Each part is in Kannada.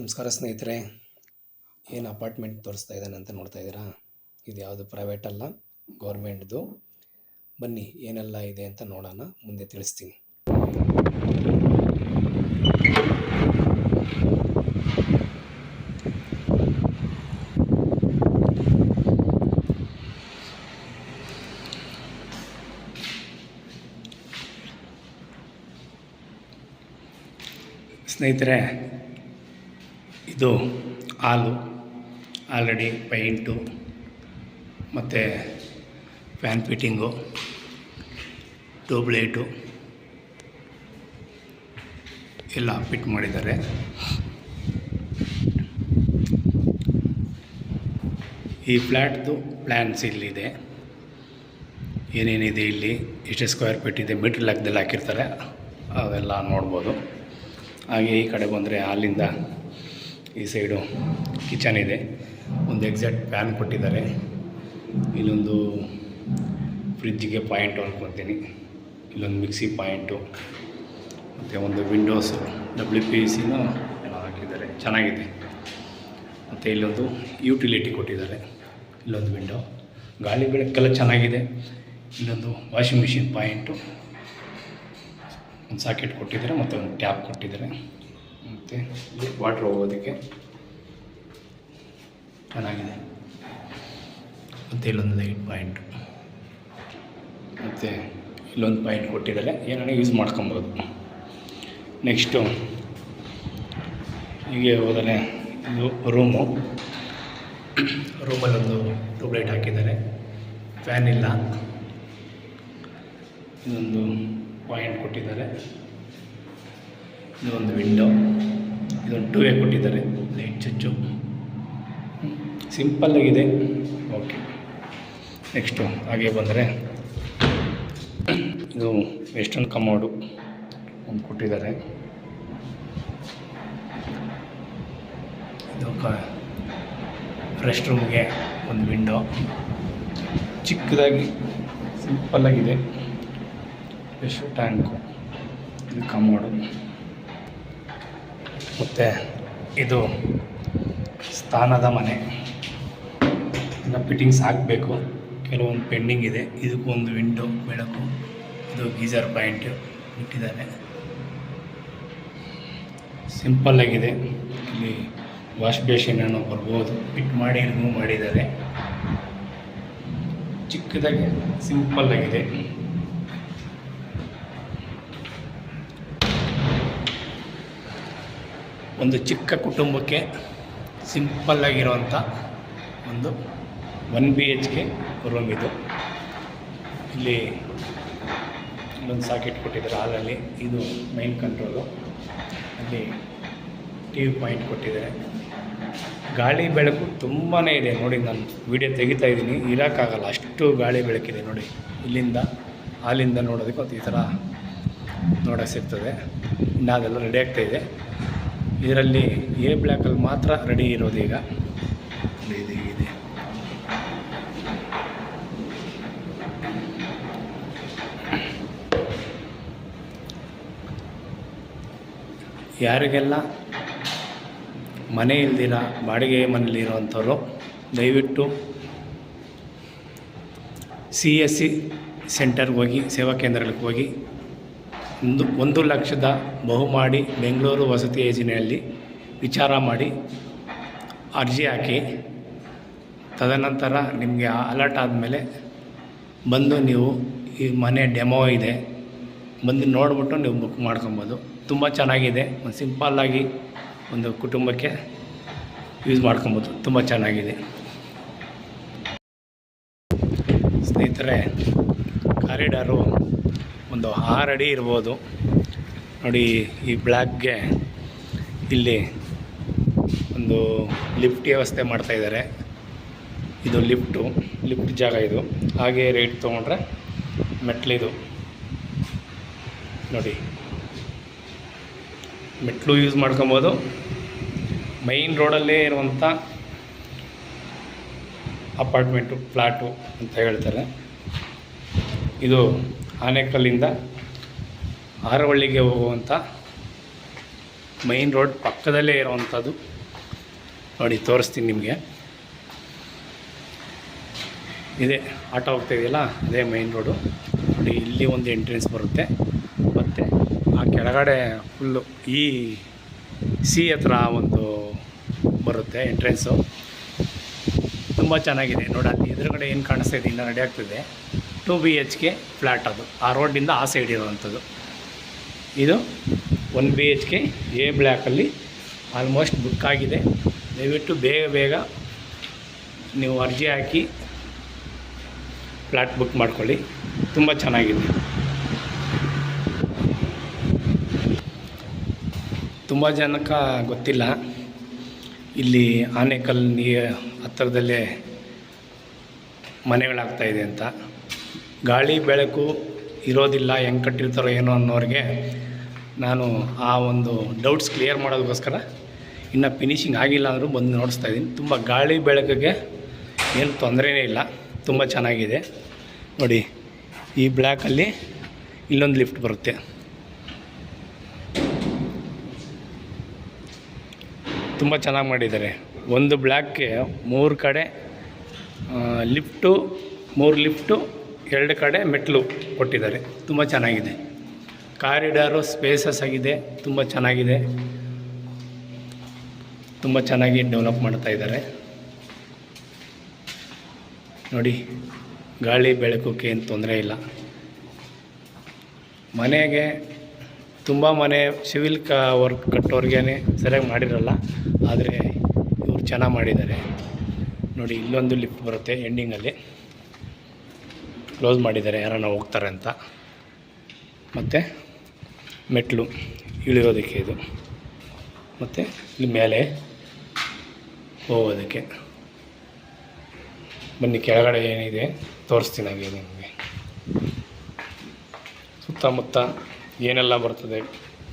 ನಮಸ್ಕಾರ ಸ್ನೇಹಿತರೆ, ಏನು ಅಪಾರ್ಟ್ಮೆಂಟ್ ತೋರಿಸ್ತಾ ಇದ್ದಾನೆ ಅಂತ ನೋಡ್ತಾ ಇದ್ದೀರಾ? ಇದು ಯಾವುದು ಪ್ರೈವೇಟ್ ಅಲ್ಲ, ಗೌರ್ಮೆಂಟ್ದು. ಬನ್ನಿ, ಏನೆಲ್ಲ ಇದೆ ಅಂತ ನೋಡೋಣ, ಮುಂದೆ ತಿಳಿಸ್ತೀನಿ. ಸ್ನೇಹಿತರೆ ಇದು ಹಾಲು, ಆಲ್ರೆಡಿ ಪೈಂಟು, ಮತ್ತು ಫ್ಯಾನ್ ಫಿಟ್ಟಿಂಗು, ಟ್ಯೂಬ್ಲೈಟು ಎಲ್ಲ ಫಿಟ್ ಮಾಡಿದ್ದಾರೆ. ಈ ಫ್ಲ್ಯಾಟ್ದು ಪ್ಲ್ಯಾನ್ಸ್ ಇಲ್ಲಿದೆ. ಏನೇನಿದೆ ಇಲ್ಲಿ, ಎಷ್ಟು ಸ್ಕ್ವೇರ್ ಫೀಟ್ ಇದೆ, ಮೀಟ್ರ್ ಲೆಕ್ಕದಲ್ಲಿ ಹಾಕಿರ್ತಾರೆ, ಅವೆಲ್ಲ ನೋಡ್ಬೋದು. ಹಾಗೆ ಈ ಕಡೆ ಬಂದರೆ ಅಲ್ಲಿಂದ ಈ ಸೈಡು ಕಿಚನ್ ಇದೆ. ಒಂದು ಎಕ್ಸಾಕ್ಟ್ ಪ್ಯಾನ್ ಕೊಟ್ಟಿದ್ದಾರೆ. ಇಲ್ಲೊಂದು ಫ್ರಿಜ್ಗೆ ಪಾಯಿಂಟು ಅಂದ್ಕೊತೀನಿ ಇಲ್ಲೊಂದು ಮಿಕ್ಸಿ ಪಾಯಿಂಟು. ಮತ್ತು ಒಂದು ವಿಂಡೋಸು. ಡಬ್ಲ್ಯೂ ಪಿ ಸಿನೂ ಹಾಕಿದ್ದಾರೆ. ಚೆನ್ನಾಗಿದೆ. ಮತ್ತು ಇಲ್ಲೊಂದು ಯುಟಿಲಿಟಿ ಕೊಟ್ಟಿದ್ದಾರೆ. ಇಲ್ಲೊಂದು ವಿಂಡೋ. ಗಾಳಿ ಬೆಳಕೆಲ್ಲ ಚೆನ್ನಾಗಿದೆ. ಇಲ್ಲೊಂದು ವಾಷಿಂಗ್ ಮಿಷಿನ್ ಪಾಯಿಂಟು. ಒಂದು ಸಾಕೆಟ್ ಕೊಟ್ಟಿದ್ದಾರೆ. ಮತ್ತು ಒಂದು ಟ್ಯಾಪ್ ಕೊಟ್ಟಿದ್ದಾರೆ. ಮತ್ತು ವಾಟ್ರ್ ಹೋಗೋದಕ್ಕೆ. ಚೆನ್ನಾಗಿದೆ. ಮತ್ತು ಇಲ್ಲೊಂದು ಲೈಟ್ ಪಾಯಿಂಟ್ ಮತ್ತು ಇಲ್ಲೊಂದು ಪಾಯಿಂಟ್ ಕೊಟ್ಟಿದ್ದಾರೆ. ಏನಾರ ಯೂಸ್ ಮಾಡ್ಕೊಬೋದು. ನೆಕ್ಸ್ಟು ಹೀಗೆ ಹೋದರೆ ಇದು ರೂಮು ರೂಮಲ್ಲೊಂದು ಟ್ಯೂಬ್ಲೈಟ್ ಹಾಕಿದ್ದಾರೆ. ಫ್ಯಾನ್ ಇಲ್ಲ. ಇದೊಂದು ಪಾಯಿಂಟ್ ಕೊಟ್ಟಿದ್ದಾರೆ. ಇದೊಂದು ವಿಂಡೋ ಇದೊಂದು ಟೂ ವೇ ಕೊಟ್ಟಿದ್ದಾರೆ ಲೈಟ್ ಚುಚ್ಚು ಸಿಂಪಲ್ಲಾಗಿದೆ ಓಕೆ ನೆಕ್ಸ್ಟು ಹಾಗೆ ಬಂದರೆ ಇದು ವೆಸ್ಟರ್ನ್ ಕಮೋಡು ಒಂದು ಕೊಟ್ಟಿದ್ದಾರೆ. ಇದು ಕ ರೆಸ್ಟ್ ರೂಮ್ಗೆ ಒಂದು ವಿಂಡೋ ಚಿಕ್ಕದಾಗಿ ಸಿಂಪಲ್ಲಾಗಿದೆ ಎಷ್ಟು ಟ್ಯಾಂಕು ಇದು ಕಮೋಡು. ಮತ್ತು ಇದು ಸ್ಥಾನದ ಮನೆ. ಇನ್ನು ಫಿಟ್ಟಿಂಗ್ಸ್ ಹಾಕಬೇಕು. ಕೆಲವೊಂದು ಪೆಂಡಿಂಗ್ ಇದೆ. ಇದಕ್ಕೂ ಒಂದು ವಿಂಡೋ ಬೆಳಕು, ಇದು ಗೀಜರ್ ಪಾಯಿಂಟ್ ಇಟ್ಟಿದ್ದಾರೆ. ಸಿಂಪಲ್ಲಾಗಿದೆ ಇಲ್ಲಿ ವಾಶ್ ಬೇಸಿನನ್ನು ಬರ್ಬೋದು. ಫಿಟ್ ಮಾಡಿ ರಿಮೂವ್ ಮಾಡಿದ್ದಾರೆ. ಚಿಕ್ಕದಾಗಿ ಸಿಂಪಲ್ಲಾಗಿದೆ ಒಂದು ಚಿಕ್ಕ ಕುಟುಂಬಕ್ಕೆ ಸಿಂಪಲ್ಲಾಗಿರುವಂಥ ಒಂದು one B H K room ಇದು. ಇಲ್ಲಿ ಇಲ್ಲೊಂದು ಸಾಕೆಟ್ ಕೊಟ್ಟಿದ್ದಾರೆ ಹಾಲಲ್ಲಿ. ಇದು ಮೈನ್ ಕಂಟ್ರೋಲು ಅಲ್ಲಿ ಟಿ ವಿ ಪಾಯಿಂಟ್ ಕೊಟ್ಟಿದ್ದಾರೆ. ಗಾಳಿ ಬೆಳಕು ತುಂಬಾ ಇದೆ. ನೋಡಿ, ನಾನು ವೀಡಿಯೋ ತೆಗಿತಾ ಇದ್ದೀನಿ. ಇರೋಕ್ಕಾಗಲ್ಲ. ಅಷ್ಟು ಗಾಳಿ ಬೆಳಕಿದೆ ನೋಡಿ. ಇಲ್ಲಿಂದ, ಹಾಲಿಂದ ನೋಡೋದಕ್ಕೆ ಈ ಥರ ನೋಡೋಕೆ ಸಿಗ್ತದೆ. ಇನ್ನು ಅದೆಲ್ಲ ರೆಡಿ ಆಗ್ತಾಯಿದೆ ಇದರಲ್ಲಿ ಎ ಬ್ಲ್ಯಾಕಲ್ಲಿ ಮಾತ್ರ ರೆಡಿ ಇರೋದು ಈಗ. ಯಾರಿಗೆಲ್ಲ ಮನೆ ಇಲ್ದಿರ ಬಾಡಿಗೆ ಮನೆಯಲ್ಲಿ ಇರೋವಂಥವ್ರು, ದಯವಿಟ್ಟು ಸಿ ಎಸ್ ಸಿ ಸೆಂಟರ್ಗೆ ಹೋಗಿ, ಸೇವಾ ಕೇಂದ್ರಗಳಿಗೆ ಹೋಗಿ ಒಂದು ಒಂದು ಲಕ್ಷದ ಬಹುಮಾಡಿ ಬೆಂಗಳೂರು ವಸತಿ ಯೋಜನೆಯಲ್ಲಿ ವಿಚಾರ ಮಾಡಿ ಅರ್ಜಿ ಹಾಕಿ, ತದನಂತರ ನಿಮಗೆ ಅಲರ್ಟ್ ಆದಮೇಲೆ ಬಂದು ನೀವು ಈ ಮನೆ ಡೆಮೋ ಇದೆ, ಬಂದು ನೋಡಿಬಿಟ್ಟು ನೀವು ಬುಕ್ ಮಾಡ್ಕೊಬೋದು. ತುಂಬ ಚೆನ್ನಾಗಿದೆ, ಒಂದು ಸಿಂಪಲ್ಲಾಗಿ ಒಂದು ಕುಟುಂಬಕ್ಕೆ ಯೂಸ್ ಮಾಡ್ಕೊಬೋದು. ತುಂಬ ಚೆನ್ನಾಗಿದೆ. ಸ್ನೇಹಿತರೆ ಕಾರಿಡಾರು ಒಂದು ಆರು ಅಡಿ ಇರ್ಬೋದು. ನೋಡಿ ಈ ಬ್ಲ್ಯಾಕ್ಗೆ ಇಲ್ಲಿ ಒಂದು ಲಿಫ್ಟ್ ವ್ಯವಸ್ಥೆ ಮಾಡ್ತಾಯಿದ್ದಾರೆ ಇದು ಲಿಫ್ಟು ಲಿಫ್ಟ್ ಜಾಗ ಇದು. ಹಾಗೆ ರೇಟ್ ತೊಗೊಂಡ್ರೆ ಮೆಟ್ಲಿದು ನೋಡಿ. ಮೆಟ್ಲು ಯೂಸ್ ಮಾಡ್ಕೊಬೋದು. ಮೈನ್ ರೋಡಲ್ಲೇ ಇರುವಂಥ ಅಪಾರ್ಟ್ಮೆಂಟು ಫ್ಲ್ಯಾಟು ಅಂತ ಹೇಳ್ತಾರೆ. ಇದು ಆನೇಕಲ್ಲಿಂದ ಆರವಳ್ಳಿಗೆ ಹೋಗುವಂಥ ಮೈನ್ ರೋಡ್ ಪಕ್ಕದಲ್ಲೇ ಇರೋವಂಥದ್ದು ನೋಡಿ, ತೋರಿಸ್ತೀನಿ ನಿಮಗೆ. ಇದೇ, ಆಟೋ ಹೋಗ್ತಾಯಿದೆಯಲ್ಲ ಅದೇ ಮೈನ್ ರೋಡು ನೋಡಿ, ಇಲ್ಲಿ ಒಂದು ಎಂಟ್ರೆನ್ಸ್ ಬರುತ್ತೆ. ಮತ್ತು ಆ ಕೆಳಗಡೆ ಫುಲ್ಲು ಈ ಸಿ ಹತ್ರ ಒಂದು ಬರುತ್ತೆ ಎಂಟ್ರೆನ್ಸು ತುಂಬ ಚೆನ್ನಾಗಿದೆ. ನೋಡಿ, ಅಲ್ಲಿ ಎದುರುಗಡೆ ಏನು ಕಾಣಿಸ್ತಾ ಇದೆ, ಇನ್ನು ರೆಡಿ ಆಗ್ತಿದೆ. Two B H K flat ಅದು, ಆ ರೋಡಿಂದ ಆ ಸೈಡ್ ಇರುವಂಥದ್ದು. ಇದು one B H K A ಬ್ಲ್ಯಾಕಲ್ಲಿ almost book ಆಗಿದೆ. ದಯವಿಟ್ಟು ಬೇಗ ಬೇಗ ನೀವು ಅರ್ಜಿ ಹಾಕಿ ಫ್ಲ್ಯಾಟ್ ಬುಕ್ ಮಾಡ್ಕೊಳ್ಳಿ. ತುಂಬ ಚೆನ್ನಾಗಿದೆ. ತುಂಬ ಜನಕ್ಕೆ ಗೊತ್ತಿಲ್ಲ. ಇಲ್ಲಿ ಆನೇಕಲ್ ನೀ ಹತ್ತಿರದಲ್ಲೇ ಮನೆಗಳಾಗ್ತಾಯಿದೆ ಅಂತ. ಗಾಳಿ ಬೆಳಕು ಇರೋದಿಲ್ಲ ಹೆಂಗೆ ಕಟ್ಟಿರ್ತಾರೋ ಏನೋ ಅನ್ನೋರಿಗೆ ನಾನು ಆ ಒಂದು ಡೌಟ್ಸ್ ಕ್ಲಿಯರ್ ಮಾಡೋದಕ್ಕೋಸ್ಕರ ಇನ್ನು ಫಿನಿಷಿಂಗ್ ಆಗಿಲ್ಲ ಅಂದರೂ ಬಂದು ನೋಡಿಸ್ತಾ ಇದ್ದೀನಿ. ತುಂಬ ಗಾಳಿ ಬೆಳಕಿಗೆ ಏನು ತೊಂದರೆನೇ ಇಲ್ಲ. ತುಂಬ ಚೆನ್ನಾಗಿದೆ. ನೋಡಿ, ಈ ಬ್ಲ್ಯಾಕಲ್ಲಿ ಇಲ್ಲೊಂದು ಲಿಫ್ಟ್ ಬರುತ್ತೆ. ತುಂಬ ಚೆನ್ನಾಗಿ ಮಾಡಿದ್ದಾರೆ. ಒಂದು ಬ್ಲ್ಯಾಕ್ಗೆ ಮೂರು ಕಡೆ ಲಿಫ್ಟು ಮೂರು ಲಿಫ್ಟು ಎರಡು ಕಡೆ ಮೆಟ್ಲು ಕೊಟ್ಟಿದ್ದಾರೆ. ತುಂಬ ಚೆನ್ನಾಗಿದೆ. ಕಾರಿಡಾರು ಸ್ಪೇಸಸ್ ಆಗಿದೆ. ತುಂಬ ಚೆನ್ನಾಗಿದೆ. ತುಂಬ ಚೆನ್ನಾಗಿ ಡೆವಲಪ್ ಮಾಡ್ತಾ ಇದ್ದಾರೆ. ನೋಡಿ, ಗಾಳಿ ಬೆಳಕಕ್ಕೆ ಏನು ತೊಂದರೆ ಇಲ್ಲ. ಮನೆಗೆ ತುಂಬ ಮನೆ ಸಿವಿಲ್ ಕ ವರ್ಕ್ ಕಟ್ಟೋರ್ಗೇ ಸರಿಯಾಗಿ ಮಾಡಿರಲ್ಲ. ಆದರೆ ಇವ್ರು ಚೆನ್ನಾಗಿ ಮಾಡಿದ್ದಾರೆ. ನೋಡಿ, ಇಲ್ಲೊಂದು ಲಿಫ್ಟ್ ಬರುತ್ತೆ ಎಂಡಿಂಗಲ್ಲಿ. ಕ್ಲೋಸ್ ಮಾಡಿದ್ದಾರೆ, ಯಾರನ್ನ ಹೋಗ್ತಾರೆ ಅಂತ. ಮತ್ತು ಮೆಟ್ಲು ಇಳಿಯೋದಕ್ಕೆ ಇದು. ಮತ್ತು ಇಲ್ಲಿ ಮೇಲೆ ಹೋಗೋದಕ್ಕೆ. ಬನ್ನಿ, ಕೆಳಗಡೆ ಏನಿದೆ ತೋರಿಸ್ತೀನಿ ಹಾಗೆ ನಿಮಗೆ. ಸುತ್ತಮುತ್ತ ಏನೆಲ್ಲ ಬರ್ತದೆ?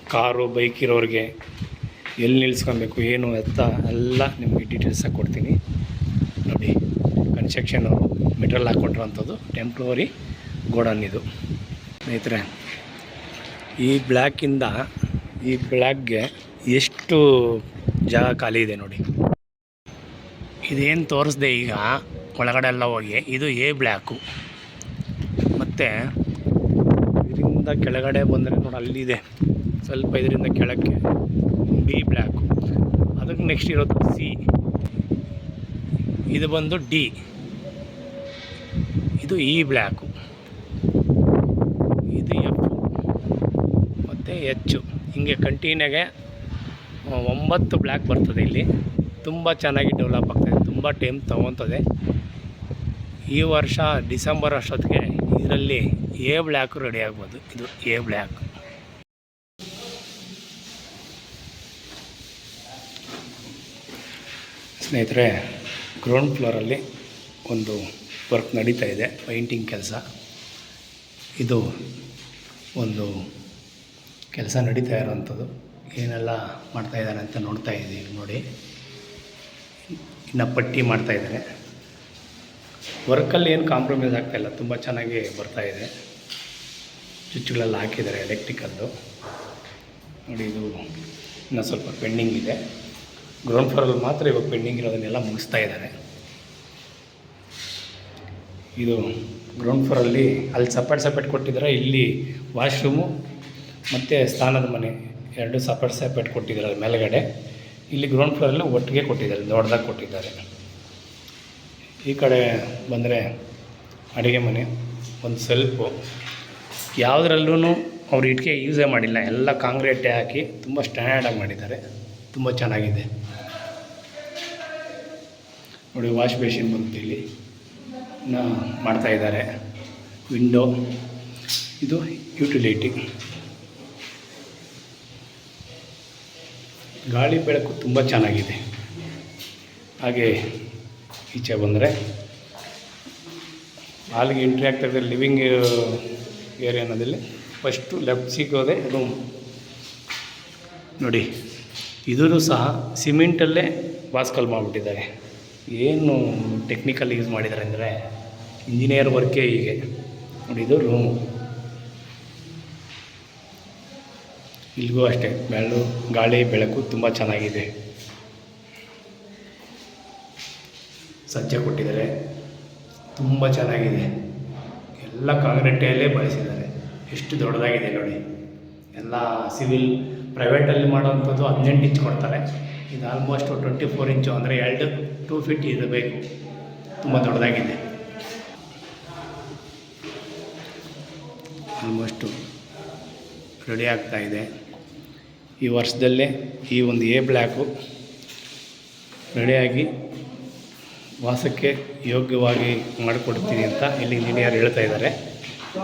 ಕಾರು, ಬೈಕ್ ಇರೋರಿಗೆ ಎಲ್ಲಿ ನಿಲ್ಲಿಸ್ಕೊಬೇಕು ಏನು ಎತ್ತ, ಎಲ್ಲ ನಿಮಗೆ ಡೀಟೇಲ್ಸಾಗಿ ಕೊಡ್ತೀನಿ. ನೋಡಿ ಕನ್ಸ್ಟ್ರಕ್ಷನು ಮೆಟೀರಿಯಲ್ ಹಾಕ್ಕೊಂಡಿರೋಂಥದ್ದು ಟೆಂಪ್ರವರಿ ಗೋಡನ್ ಇದು. ಸ್ನೇಹಿತರೆ, ಈ ಬ್ಲ್ಯಾಕಿಂದ ಈ ಬ್ಲ್ಯಾಕ್ಗೆ ಎಷ್ಟು ಜಾಗ ಖಾಲಿ ಇದೆ ನೋಡಿ. ಇದೇನು ತೋರಿಸ್ದೆ ಈಗ ಒಳಗಡೆ ಎಲ್ಲ ಹೋಗಿ, ಇದು ಎ ಬ್ಲ್ಯಾಕು ಮತ್ತು ಇದರಿಂದ ಕೆಳಗಡೆ ಬಂದರೆ ನೋಡಿ ಅಲ್ಲಿದೆ ಸ್ವಲ್ಪ ಇದರಿಂದ ಕೆಳಕ್ಕೆ ಬಿ ಬ್ಲ್ಯಾಕು ಅದಕ್ಕೆ ನೆಕ್ಸ್ಟ್ ಇರೋದು ಸಿ ಇದು ಬಂದು ಡಿ ಇದು ಇ ಬ್ಲ್ಯಾಕು. ಇದು ಎಫ್. ಮತ್ತು ಎಚ್ಚು ಹಿಂಗೆ ಕಂಟಿನ್ಯೂಗೆ ಒಂಬತ್ತು ಬ್ಲ್ಯಾಕ್ ಬರ್ತದೆ ಇಲ್ಲಿ. ತುಂಬ ಚೆನ್ನಾಗಿ ಡೆವಲಪ್ ಆಗ್ತದೆ ತುಂಬ ಟೈಮ್ ತೊಗೊತದೆ. ಈ ವರ್ಷ ಡಿಸೆಂಬರ್ ಅಷ್ಟೊತ್ತಿಗೆ ಇದರಲ್ಲಿ ಎ ಬ್ಲ್ಯಾಕ್ ರೆಡಿ ಆಗ್ಬೋದು. ಇದು ಎ ಬ್ಲ್ಯಾಕ್. ಸ್ನೇಹಿತರೆ ಗ್ರೌಂಡ್ ಫ್ಲೋರಲ್ಲಿ ಒಂದು ವರ್ಕ್ ನಡೀತಾ ಇದೆ ಪೈಂಟಿಂಗ್ ಕೆಲಸ. ಇದು ಒಂದು ಕೆಲಸ ನಡೀತಾ ಇರೋವಂಥದ್ದು. ಏನೆಲ್ಲ ಮಾಡ್ತಾ ಇದ್ದಾರೆ ಅಂತ ನೋಡ್ತಾ ಇದ್ದೀವಿ ನೋಡಿ. ಇನ್ನು ಪಟ್ಟಿ ಮಾಡ್ತಾ ಇದ್ದಾರೆ ವರ್ಕಲ್ಲಿ ಏನು ಕಾಂಪ್ರಮೈಸ್ ಆಗ್ತಾಯಿಲ್ಲ ತುಂಬ ಚೆನ್ನಾಗಿ ಬರ್ತಾಯಿದೆ ಇದೆ. ಚುಚ್ಚುಗಳೆಲ್ಲ ಹಾಕಿದ್ದಾರೆ ಎಲೆಕ್ಟ್ರಿಕಲ್ದು ನೋಡಿ, ಇದು ಇನ್ನೂ ಸ್ವಲ್ಪ ಪೆಂಡಿಂಗ್ ಇದೆ. ಗ್ರೌಂಡ್ ಫ್ಲೋರಲ್ಲಿ ಮಾತ್ರ ಇವಾಗ ಪೆಂಡಿಂಗ್ ಇರೋದನ್ನೆಲ್ಲ ಮುಗಿಸ್ತಾ ಇದ್ದಾರೆ ಇದು ಗ್ರೌಂಡ್ ಫ್ಲೋರಲ್ಲಿ ಅಲ್ಲಿ ಸಪ್ರೇಟ್ ಸಪ್ರೇಟ್ ಕೊಟ್ಟಿದ್ದಾರೆ. ಇಲ್ಲಿ ವಾಶ್ರೂಮು ಮತ್ತು ಸ್ನಾನದ ಮನೆ ಎರಡು ಸಪ್ರೇಟ್ ಸಪ್ರೇಟ್ ಕೊಟ್ಟಿದ್ದಾರೆ ಅಲ್ಲಿ ಮೇಲುಗಡೆ. ಇಲ್ಲಿ ಗ್ರೌಂಡ್ ಫ್ಲೋರಲ್ಲಿ ಒಟ್ಟಿಗೆ ಕೊಟ್ಟಿದ್ದಾರೆ, ದೊಡ್ಡದಾಗಿ ಕೊಟ್ಟಿದ್ದಾರೆ. ಈ ಕಡೆ ಬಂದರೆ ಅಡುಗೆ ಮನೆ, ಒಂದು ಸ್ವಲ್ಪ ಯಾವುದ್ರಲ್ಲೂ ಅವ್ರು ಇಟ್ಟಿಗೆ ಯೂಸೇ ಮಾಡಿಲ್ಲ. ಎಲ್ಲ ಕಾಂಕ್ರೀಟೇ ಹಾಕಿ ತುಂಬ ಸ್ಟ್ಯಾಂಡರ್ಡಾಗಿ ಮಾಡಿದ್ದಾರೆ. ತುಂಬ ಚೆನ್ನಾಗಿದೆ. ನೋಡಿ ವಾಶ್ ಬೇಸಿನ್ ಬಂತು ಇಲ್ಲಿ. ಮಾಡ್ತಾ ಇದ್ದಾರೆ. ವಿಂಡೋ, ಇದು ಯುಟಿಲಿಟಿ. ಗಾಳಿ ಬೆಳಕು ತುಂಬ ಚೆನ್ನಾಗಿದೆ. ಹಾಗೆ ಈಚೆ ಬಂದರೆ ಹಾಲಿಗೆ ಎಂಟ್ರಿ ಆಗ್ತಾ ಇದ್ದಾರೆ ಲಿವಿಂಗ್ ಏರಿಯಾನದಲ್ಲಿ ಫಸ್ಟು ಲೆಫ್ಟ್ ಸಿಗೋದೆ ರೂಮ್ ನೋಡಿ ಇದೂ ಸಹ ಸಿಮೆಂಟಲ್ಲೇ ವಾಸ್ಕಲ್ ಮಾಡಿಬಿಟ್ಟಿದ್ದಾರೆ. ಏನು ಟೆಕ್ನಿಕಲ್ ಯೂಸ್ ಮಾಡಿದ್ದಾರೆ ಅಂದರೆ ಇಂಜಿನಿಯರ್ ವರ್ಕೇ ಹೀಗೆ. ನೋಡಿ, ಇದು ರೂಮು ಇಲ್ಲಿಗೂ ಅಷ್ಟೇ, ಬೆಳ್ಳು, ಗಾಳಿ, ಬೆಳಕು ತುಂಬ ಚೆನ್ನಾಗಿದೆ. ಸಜ್ಜೆ ಕೊಟ್ಟಿದ್ದಾರೆ. ತುಂಬ ಚೆನ್ನಾಗಿದೆ. ಎಲ್ಲ ಕಾಂಗ್ರೆಟೆಯಲ್ಲೇ ಬಳಸಿದ್ದಾರೆ. ಎಷ್ಟು ದೊಡ್ಡದಾಗಿದೆ ನೋಡಿ. ಎಲ್ಲ ಸಿವಿಲ್, ಪ್ರೈವೇಟಲ್ಲಿ ಮಾಡೋವಂಥದ್ದು ಹದಿನೆಂಟು ಇಂಚ್ ಕೊಡ್ತಾರೆ. ಇದು ಆಲ್ಮೋಸ್ಟ್ ಟ್ವೆಂಟಿ ಫೋರ್ ಇಂಚು ಅಂದರೆ ಎರಡು ಟೂ ಫೀಟ್ ಇರಬೇಕು. ತುಂಬ ದೊಡ್ಡದಾಗಿದೆ. ಆಲ್ಮೋಸ್ಟು ರೆಡಿ ಇದೆ. ಈ ವರ್ಷದಲ್ಲೇ ಈ ಒಂದು ಎ ಬ್ಲ್ಯಾಕು ರೆಡಿಯಾಗಿ ವಾಸಕ್ಕೆ ಯೋಗ್ಯವಾಗಿ ಮಾಡಿಕೊಡ್ತೀನಿ ಅಂತ ಇಲ್ಲಿ ಇಂಜಿನಿಯರ್ ಹೇಳ್ತಾ ಇದ್ದಾರೆ.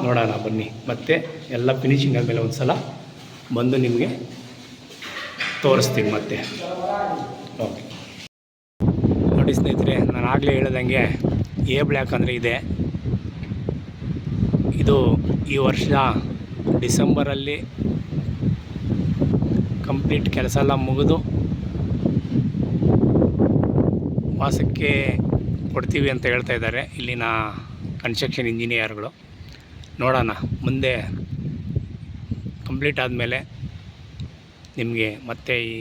ನೋಡೋಣ ಬನ್ನಿ. ಮತ್ತು ಎಲ್ಲ ಫಿನಿಶಿಂಗ್ ಆದಮೇಲೆ ಒಂದು ಸಲ ಬಂದು ನಿಮಗೆ ತೋರಿಸ್ತೀನಿ ಮತ್ತೆ. ಓಕೆ ನೋಡಿ ಸ್ನೇಹಿತರೆ, ನಾನು ಆಗಲೇ ಹೇಳ್ದಂಗೆ ಎ ಬ್ಲ್ಯಾಕ್ ಅಂದರೆ ಇದೆ. ಇದು ಈ ವರ್ಷ ಡಿಸೆಂಬರಲ್ಲಿ ಕಂಪ್ಲೀಟ್ ಕೆಲಸ ಎಲ್ಲ ಮುಗಿದು ವಾಸಕ್ಕೆ ಕೊಡ್ತೀವಿ ಅಂತ ಹೇಳ್ತಾ ಇದ್ದಾರೆ ಇಲ್ಲಿನ ಕನ್ಸ್ಟ್ರಕ್ಷನ್ ಇಂಜಿನಿಯರ್ಗಳು. ನೋಡೋಣ, ಮುಂದೆ ಕಂಪ್ಲೀಟ್ ಆದಮೇಲೆ ನಿಮಗೆ ಮತ್ತೆ ಈ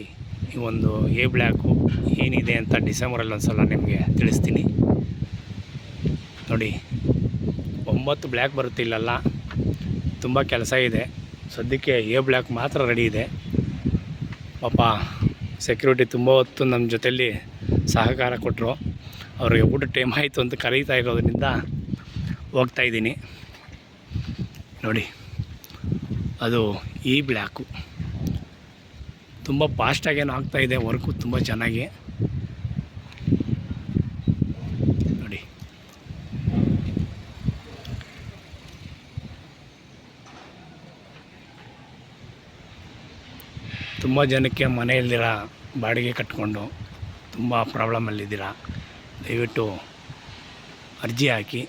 ಈ ಒಂದು ಎ ಬ್ಲ್ಯಾಕು ಏನಿದೆ ಅಂತ ಡಿಸೆಂಬರಲ್ಲಿ ಒಂದು ಸಲ ನಿಮಗೆ ತಿಳಿಸ್ತೀನಿ. ನೋಡಿ. ಒಂಬತ್ತು ಬ್ಲ್ಯಾಕ್ ಬರುತ್ತಿಲ್ಲಲ್ಲ ತುಂಬ ಕೆಲಸ ಇದೆ. ಸದ್ಯಕ್ಕೆ ಎ ಬ್ಲ್ಯಾಕ್ ಮಾತ್ರ ರೆಡಿ ಇದೆ. ಪಾಪ ಸೆಕ್ಯೂರಿಟಿ ತುಂಬ ಹೊತ್ತು ನಮ್ಮ ಜೊತೆಯಲ್ಲಿ ಸಹಕಾರ ಕೊಟ್ಟರು ಅವ್ರಿಗೆ ಊಟ ಟೈಮ್ ಆಯಿತು ಅಂತ ಕರೀತಾ ಇರೋದ್ರಿಂದ ಹೋಗ್ತಾ ಇದ್ದೀನಿ. ನೋಡಿ, ಅದು ಈ ಬ್ಲ್ಯಾಕು. ತುಂಬ ಫಾಸ್ಟಾಗೇನು ಆಗ್ತಾಯಿದೆ ವರ್ಕು ತುಂಬ ಚೆನ್ನಾಗಿ ನೋಡಿ ತುಂಬ ಜನಕ್ಕೆ ಮನೆಯಲ್ಲಿರ ಬಾಡಿಗೆ ಕಟ್ಕೊಂಡು ತುಂಬ ಪ್ರಾಬ್ಲಮಲ್ಲಿದ್ದೀರ? ದಯವಿಟ್ಟು ಅರ್ಜಿ ಹಾಕಿ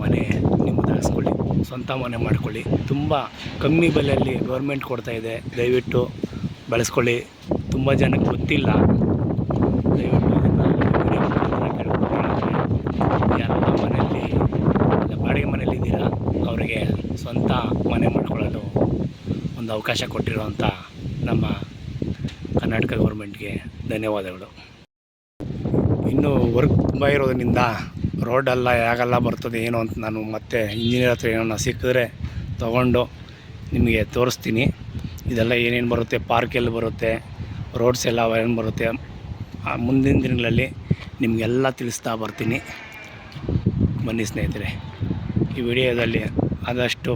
ಮನೆ ನಿಮ್ಮದಾಗಿಸ್ಕೊಳ್ಳಿ ಸ್ವಂತ ಮನೆ ಮಾಡ್ಕೊಳ್ಳಿ. ತುಂಬ ಕಮ್ಮಿ ಬೆಲೆಯಲ್ಲಿ ಗೌರ್ಮೆಂಟ್ ಇದೆ. ದಯವಿಟ್ಟು ಬಳಸ್ಕೊಳ್ಳಿ. ತುಂಬ ಜನಕ್ಕೆ ಗೊತ್ತಿಲ್ಲ. ದಯವಿಟ್ಟು ಯಾರೆಲ್ಲ ಮನೆಯಲ್ಲಿ ಬಾಡಿಗೆ ಮನೆಯಲ್ಲಿದ್ದೀರಾ, ಅವರಿಗೆ ಸ್ವಂತ ಮನೆ ಮಾಡ್ಕೊಳ್ಳಲು ಒಂದು ಅವಕಾಶ ಕೊಟ್ಟಿರೋವಂಥ ನಮ್ಮ ಕರ್ನಾಟಕ ಗೌರ್ಮೆಂಟ್ಗೆ ಧನ್ಯವಾದಗಳು. ಇನ್ನು ವರ್ಕ್ ತುಂಬ ಇರೋದ್ರಿಂದ ರೋಡೆಲ್ಲ ಯಾಗೆಲ್ಲ ಬರ್ತದೆ ಏನು ಅಂತ ನಾನು ಮತ್ತೆ ಇಂಜಿನಿಯರ್ ಹತ್ರ ಏನನ್ನ ಸಿಕ್ಕಿದ್ರೆ ತೊಗೊಂಡು ನಿಮಗೆ ತೋರಿಸ್ತೀನಿ. ಇದೆಲ್ಲ ಏನೇನು ಬರುತ್ತೆ ಪಾರ್ಕ್ ಎಲ್ಲಿ ಬರುತ್ತೆ ರೋಡ್ಸ್ ಎಲ್ಲ ಏನು ಬರುತ್ತೆ, ಆ ಮುಂದಿನ ದಿನಗಳಲ್ಲಿ ನಿಮಗೆಲ್ಲ ತಿಳಿಸ್ತಾ ಬರ್ತೀನಿ. ಬನ್ನಿ ಸ್ನೇಹಿತರೆ, ಈ ವಿಡಿಯೋದಲ್ಲಿ ಆದಷ್ಟು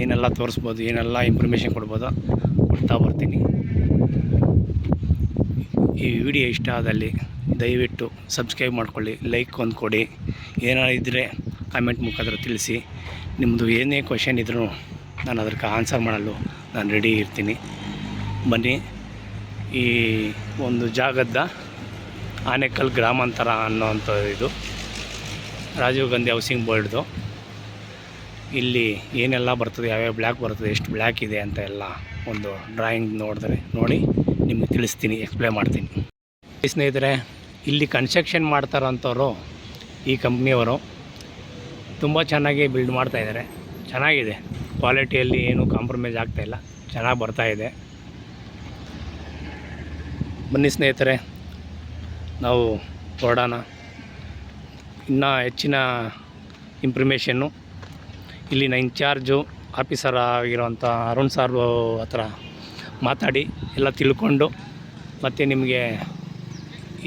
ಏನೆಲ್ಲ ತೋರಿಸ್ಬೋದು, ಏನೆಲ್ಲ ಇನ್ಫಾರ್ಮೇಷನ್ ಕೊಡ್ಬೋದು ಕೊಡ್ತಾ ಬರ್ತೀನಿ. ಈ ವಿಡಿಯೋ ಇಷ್ಟ ಆದಲ್ಲಿ ದಯವಿಟ್ಟು ಸಬ್ಸ್ಕ್ರೈಬ್ ಮಾಡ್ಕೊಳ್ಳಿ ಲೈಕ್ ಒಂದು ಕೊಡಿ. ಏನಾದ್ರು ಇದ್ದರೆ ಕಾಮೆಂಟ್ ಮುಖಾಂತರ ತಿಳಿಸಿ. ನಿಮ್ಮದು ಏನೇ ಕ್ವಶನ್ ಇದ್ರೂ ನಾನು ಅದಕ್ಕೆ ಆನ್ಸರ್ ಮಾಡಲು ನಾನು ರೆಡಿ ಇರ್ತೀನಿ. ಬನ್ನಿ, ಈ ಒಂದು ಜಾಗದ ಆನೇಕಲ್ ಗ್ರಾಮಾಂತರ ಅನ್ನೋವಂಥ ಇದು ರಾಜೀವ್ ಗಾಂಧಿ ಹೌಸಿಂಗ್ ಬೋರ್ಡ್ದು ಇಲ್ಲಿ ಏನೆಲ್ಲ ಬರ್ತದೆ, ಯಾವ್ಯಾವ ಬ್ಲ್ಯಾಕ್ ಬರ್ತದೆ, ಎಷ್ಟು ಬ್ಲ್ಯಾಕ್ ಇದೆ ಅಂತ ಎಲ್ಲ ಒಂದು ಡ್ರಾಯಿಂಗ್ ನೋಡಿದ್ರೆ ನೋಡಿ ನಿಮಗೆ ತಿಳಿಸ್ತೀನಿ ಎಕ್ಸ್ಪ್ಲೇನ್ ಮಾಡ್ತೀನಿ. ಸ್ನೇಹಿತರೆ, ಇಲ್ಲಿ ಕನ್ಸ್ಟ್ರಕ್ಷನ್ ಮಾಡ್ತಾರಂಥವ್ರು ಈ ಕಂಪ್ನಿಯವರು ತುಂಬ ಚೆನ್ನಾಗಿ ಬಿಲ್ಡ್ ಮಾಡ್ತಾಯಿದ್ದಾರೆ ಚೆನ್ನಾಗಿದೆ. ಕ್ವಾಲಿಟಿಯಲ್ಲಿ ಏನೂ ಕಾಂಪ್ರಮೈಸ್ ಆಗ್ತಾಯಿಲ್ಲ ಚೆನ್ನಾಗಿ ಬರ್ತಾಯಿದೆ ಬನ್ನಿ ಸ್ನೇಹಿತರೆ, ನಾವು ಹೊರಡೋಣ ಇನ್ನೂ ಹೆಚ್ಚಿನ ಇನ್ಫಾರ್ಮೇಷನ್ನು ಇಲ್ಲಿನ ಇನ್ಚಾರ್ಜು ಆಫೀಸರ್ ಆಗಿರೋಂಥ ಅರುಣ್ ಸಾರ್ ಹತ್ರ ಮಾತಾಡಿ ಎಲ್ಲ ತಿಳ್ಕೊಂಡು ಮತ್ತು ನಿಮಗೆ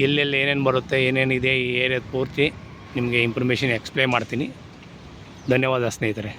ಎಲ್ಲೆಲ್ಲಿ ಏನೇನು ಬರುತ್ತೆ ಏನೇನಿದೆ ಈ ಏರಿಯಾದ ಪೂರ್ತಿ ನಿಮಗೆ ಇನ್ಫಾರ್ಮೇಷನ್ ಎಕ್ಸ್ಪ್ಲೇನ್ ಮಾಡ್ತೀನಿ. ಧನ್ಯವಾದ ಸ್ನೇಹಿತರೆ.